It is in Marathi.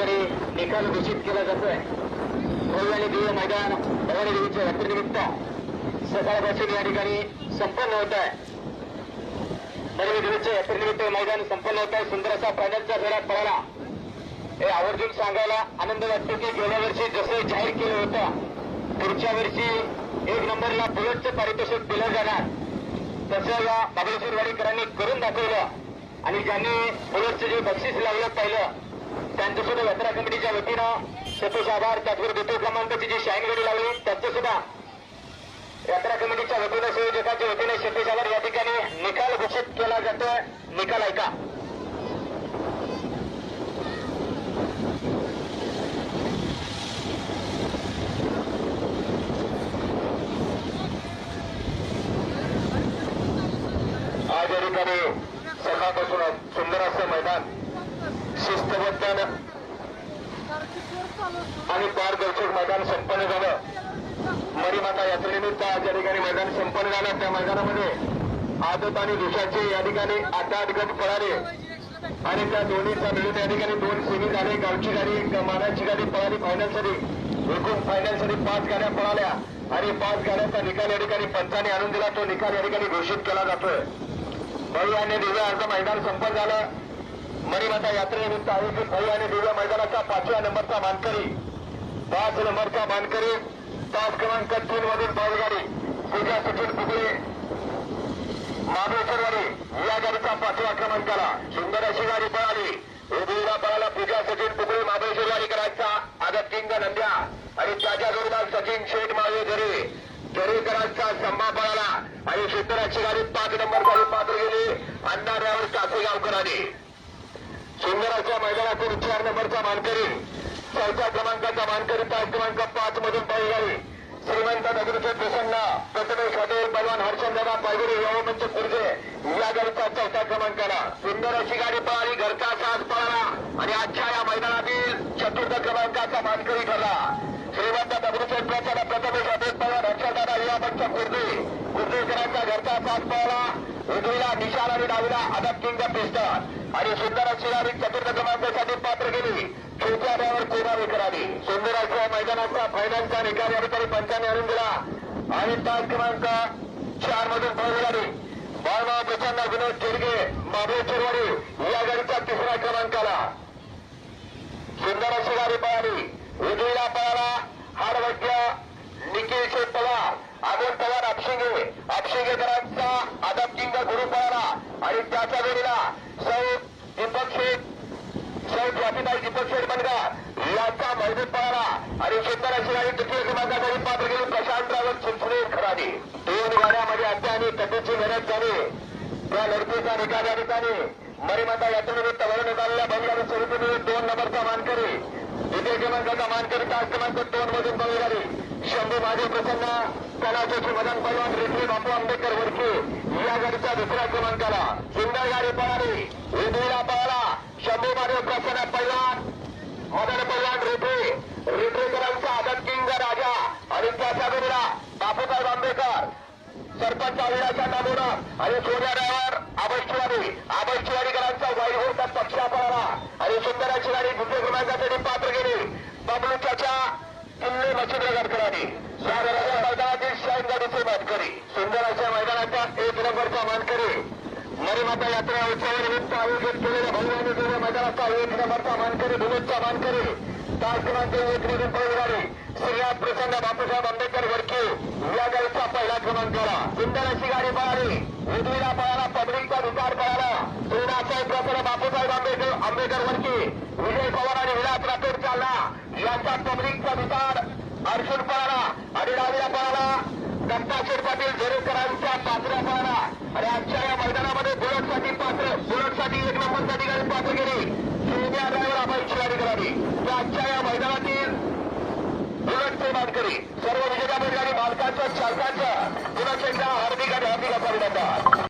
ठिकाणी निकाल घोषित केला जातोय. भव्य आणि दिव्य मैदान भवानी देवीच्या यात्रेनिमित्त सकाळपासून या ठिकाणी संपन्न होत आहे. भवानी देवीच्या यात्रेनिमित्त मैदान संपन्न होत आहे. सुंदर असा फायनलचा फेऱ्यात पळाला. हे आवर्जून सांगायला आनंद वाटतो की गेल्या वर्षी जसं जाहीर केलं होतं पुढच्या वर्षी एक नंबरला बुलेटचं पारितोषिक दिलं जाणार. तसं या बाबळेश्वरवाडीकरांनी करून दाखवलं. आणि ज्यांनी बुलेटचं जे बक्षीस लावलं पहिलं त्यांचं सुद्धा यात्रा कमिटीच्या वतीनं सतोष आभार त्याचबरोबर द्वितीय क्रमांकाची जी शाईन गाडी लावली त्यांचं सुद्धा यात्रा कमिटीच्या वतीनं संयोजकाच्या वतीने सतीश आभार. या ठिकाणी निकाल घोषित केला जातोय. निकाल ऐका. आज या ठिकाणी सकाळपासून सुंदर असं मैदान शिस्तबद्ध आणि पारदर्शक मैदान संपन्न झालं. मरीमाता यात्रेनिमित्त आज या ठिकाणी मैदान संपन्न झालं. त्या मैदानामध्ये आदत आणि दुशाचे या ठिकाणी आठ आठ गट पळाले आणि त्या दोन्हीचा मिळून या ठिकाणी दोन सेमी झाले. गावची गाडी मानाची गाडी पळाली फायनलसाठी एकूण फायनलसाठी पाच गाड्या पळाल्या. आणि पाच गाड्यांचा निकाल या ठिकाणी पंचाने आणून दिला. तो निकाल या ठिकाणी घोषित केला जातोय. बळी आणि दिव्या असं मैदान संपन्न झालं. मणिमाता यात्रेनिमित्त आयोजित भाई आणि दिव्या मैदानाचा पाचव्या नंबरचा मानकरी पाच नंबरचा मानकरी तास क्रमांक तीन मधील बैलगाडी पूजा सचिन कुबळे महाबळेश्वरवाडी या गाडीचा पाचव्या क्रमांकाला सुंदर अशी गाडी पळाली. उभीला पळाला पूजा सचिन कुबळे महाबळेश्वरवाडीकरांचा आदत किंग नंद्या आणि त्याच्या जोडीदार सचिन शेठ माळे घरे. दरेकरांचा संभा पळाला. आणि सुंदर अशी गाडी पाच नंबर गाडी पात्र गेली. अण्णा ड्रायव्हर कासेगावकरांनी सुंदराच्या मैदानातून चार नंबरचा मानकरी. चौथ्या क्रमांकाचा मानकरी पाच क्रमांक पाच मधून पाहिजे श्रीमंत नगरीचे प्रसन्न प्रथमेश हॉटेल पलवान हर्षंदादा पायगुरी यवमंच कुर्जे या गाडीचा चौथ्या क्रमांकाला. सुंदर अशी गाडी पळाली घरचा साज पळाला. आणि आजच्या या मैदानातील चतुर्थ क्रमांकाचा मानकरी ठरला. श्रीमंत दगडूचे प्रसन्न प्रथमेश हॉटेल पलवान हर्षंदादा यवमंच कुर्जे कुर्जेकरांचा घरचा साज पळाला. उजवीला निशाल आणि डावीला अदब किंग पिस्टन. आणि सुंदर अशी गाडी चतुर्थ क्रमांकासाठी पात्र केली छोट्या ड्रायव्हर कोणावेकर आली सुंदर अशा मैदानाचा फायनलचा निकाल या ठिकाणी पंचाने आणून दिला आणि तास क्रमांक चार मधून फळ गाडी बाळमाव प्रचंड विनोद चिरगे महाबळेश्वरवाडी या गाडीचा तिसऱ्या क्रमांकाला सुंदर अशी गाडी पळाली उजवीला पळाला हाडवट्या निखिल शेठ पवार अमोल पवार आपशिंगे आपशिंगेकरांचा आदम किंग गुरु पळाला आणि त्याच्या जोडीला सौ दीपक शेठ शेठ स्वातीताई दीपक शेठ बनगा. यांचा मैदान पळाला. आणि शेतकऱ्याची गाडी तृतीय क्रमांकासाठी पात्र गेली प्रशांत रावत चिंचणे खराडी. दोन गाड्यामध्ये अद्यानी कधीची मेहनत झाली. त्या लढतीचा निकाल या ठिकाणी. मरीमाता यात्रेनिमित्त वरून निघालेल्या बंगाली स्वरूपी दोन नंबरचा मानकरी. द्वितीय क्रमांकाचा मानकरी तास क्रमांक दोन मधून बंगाली शंभू महादेव प्रसन्न कलाचोची मदन पलवान रेल्वे बापू आंबेडकर वरखे या गाडीच्या दुसऱ्या क्रमांकाला सुंदर गाडी पळाली उदूला पळाला. शंभू महादेव प्रसन्न पैलवान मदन पलवान रेठे रेठेकरांचा आदत किंग राजा आणि त्याच्या जोडीला बापूसाहेब आंबेडकर. सरपंच अविनाशा नामोडा आणि सोन्या ड्रायव्हर आबैशिवारी आबैशिवारीकरांचा वाईट होता पक्षा पळाला आणि सुंदराची गाडी द्वितीय क्रमांकासाठी पात्र गेली. बबलू चाचा किल्ले मच्छिंद्र गडकरांनी मैदानातील शाईन गाडीचे मानकरी सुंदराच्या मैदानाच्या एक नंबरचा मानकरी. मरीमाता यात्रा उत्सवानिमित्त आयोजित केलेल्या भगवानी देव मैदानाचा एक नंबरचा मानकरी भूमीचा मानकरी. तास क्रमांक एक मधून पळणारी श्रीराज प्रसन्न बापूसाहेब आंबेडकर वरके या गाडीचा पहिला करा सुंदर अशी गाडी पळाली. उजवीला पळाला पब्लिकचा विचार पळाला श्रीनाथसाहेब प्रसन्न बापूसाहेब आंबेडकर आंबेडकर वरची विजय पवार आणि विलास राठोड चालला. यांचा पब्लिकचा विचार अर्जुन पळाला आणि डावीला पळाला. दत्ताशेठ पाटील झेरेकरांच्या पात्र्या पळाला. आणि आजच्या या मैदानामध्ये बुलटसाठी पात्र बुलटसाठी एक नंबरसाठी गाडी पात्र गेली सोन्या ड्रायव्हर आपण शिवारी करावी त्या आजच्या या मैदानातील मानकरी. सर्व विजेत्या बैलगाडी मालकांचं चालकांचं पुन्हा एकदा हार्दिक आणि हार्दिक अभिनंदन.